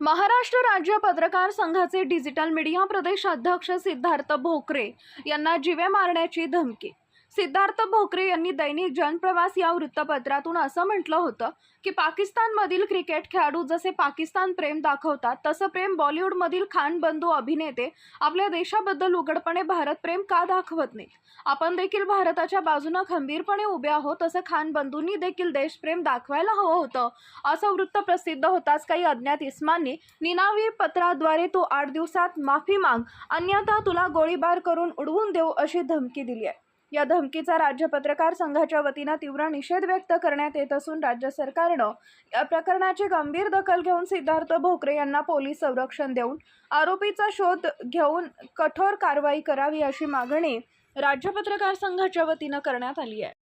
महाराष्ट्र राज्य पत्रकार संघाचे डिजिटल मीडिया प्रदेश अध्यक्ष सिद्धार्थ भोकरे यांना जीवे मारण्याची धमकी सिद्धार्थ भोकरे यांनी दैनिक जनप्रवास या वृत्तपत्रातून असं म्हटलं होतं की पाकिस्तानमधील क्रिकेट खेळाडू जसे पाकिस्तान प्रेम दाखवतात तसं प्रेम बॉलिवूडमधील खान बंधू अभिनेते आपल्या देशाबद्दल उघडपणे भारत प्रेम का दाखवत नाहीत? आपण देखील भारताच्या बाजूनं खंबीरपणे उभे आहोत तसं खान बंधूंनी देखील देशप्रेम दाखवायला हवं होतं असं वृत्त प्रसिद्ध होताच काही अज्ञात इस्मांनी निनावी पत्राद्वारे तू आठ दिवसात माफी माग अन्यथा तुला गोळीबार करून उडवून देऊ अशी धमकी दिली आहे. या धमकीचा राज्य पत्रकार संघाच्या वतीनं तीव्र निषेध व्यक्त करण्यात येत असून राज्य सरकारनं या प्रकरणाची गंभीर दखल घेऊन सिद्धार्थ भोकरे यांना पोलीस संरक्षण देऊन आरोपीचा शोध घेऊन कठोर कारवाई करावी अशी मागणी राज्य पत्रकार संघाच्या वतीनं करण्यात आली आहे.